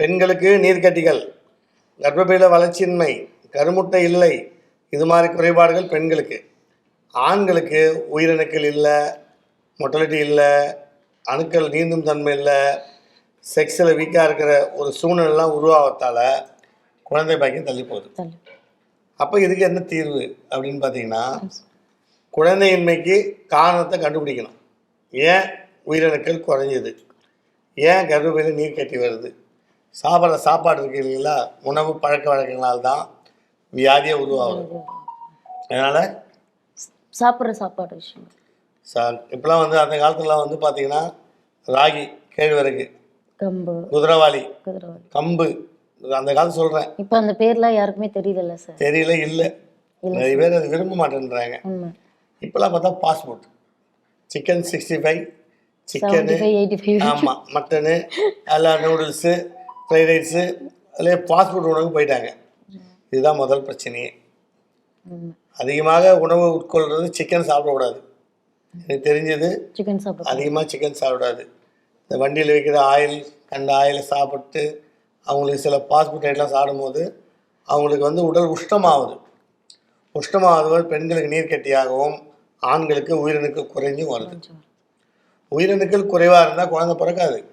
பெண்களுக்கு நீர்க்கட்டிகள் கர்ப்பப்பையில் வளர்ச்சியின்மை கருமுட்டை இல்லை இது மாதிரி குறைபாடுகள் பெண்களுக்கு. ஆண்களுக்கு உயிரணுக்கள் இல்லை மொட்டலிட்டி இல்லை அணுக்கள் நீந்தும் தன்மை இல்லை செக்ஸில் வீக்காக இருக்கிற ஒரு சூழ்நிலைலாம் உருவாகத்தால் குழந்தை பாக்கியம் தள்ளி போகுது. அப்போ இதுக்கு என்ன தீர்வு அப்படின்னு பார்த்தீங்கன்னா குழந்தையின்மைக்கு காரணத்தை கண்டுபிடிக்கணும். ஏன் உயிரணுக்கள் குறைஞ்சது? ஏன் கர்ப்பப்பையில் நீர் கட்டி வருது? சாப்பிட்ற சாப்பாடு இருக்கு இல்லைங்களா? உணவு பழக்க வழக்கங்களால் தான் வியாதியே உருவாகுது. அதனால் சாப்பிட்ற சாப்பாடு விஷயம் சா இப்போலாம் வந்து அந்த காலத்துலலாம் வந்து பார்த்தீங்கன்னா ராகி கேழ்வரகு கம்பு குதிரவாளி கம்பு அந்த காலத்து சொல்கிறேன் இப்போ அந்த பேர்லாம் யாருக்குமே தெரியல சார். தெரியல இல்லை. நிறைய பேர் அது விரும்ப மாட்டேன்றாங்க. இப்போலாம் பார்த்தா passport chicken sixty five chicken ஆமாம் மட்டனு எல்லாம் நூடுல்ஸு ஃப்ரைட் ரைஸு அதிலே ஃபாஸ்ட் உணவுக்கு போயிட்டாங்க. இதுதான் முதல் பிரச்சனையே. அதிகமாக உணவு உட்கொள்கிறது சிக்கன் சாப்பிடக்கூடாது. எனக்கு தெரிஞ்சது சிக்கன் சாப்பிட்றோம் அதிகமாக சிக்கன் சாப்பிடாது. இந்த வண்டியில் வைக்கிற ஆயில் கண்ட ஆயிலை சாப்பிட்டு அவங்களுக்கு சில ஃபாஸ்ட் ஐட்டம்லாம் சாப்பிடும்போது அவங்களுக்கு வந்து உடல் உஷ்ணமாகுது. உஷ்ணமாகுது பெண்களுக்கு நீர்க்கட்டியாகவும் ஆண்களுக்கு உயிரணுக்கள் குறைஞ்சும் வருது. உயிரணுக்கள் குறைவாக இருந்தால் குழந்தை பிறக்காது.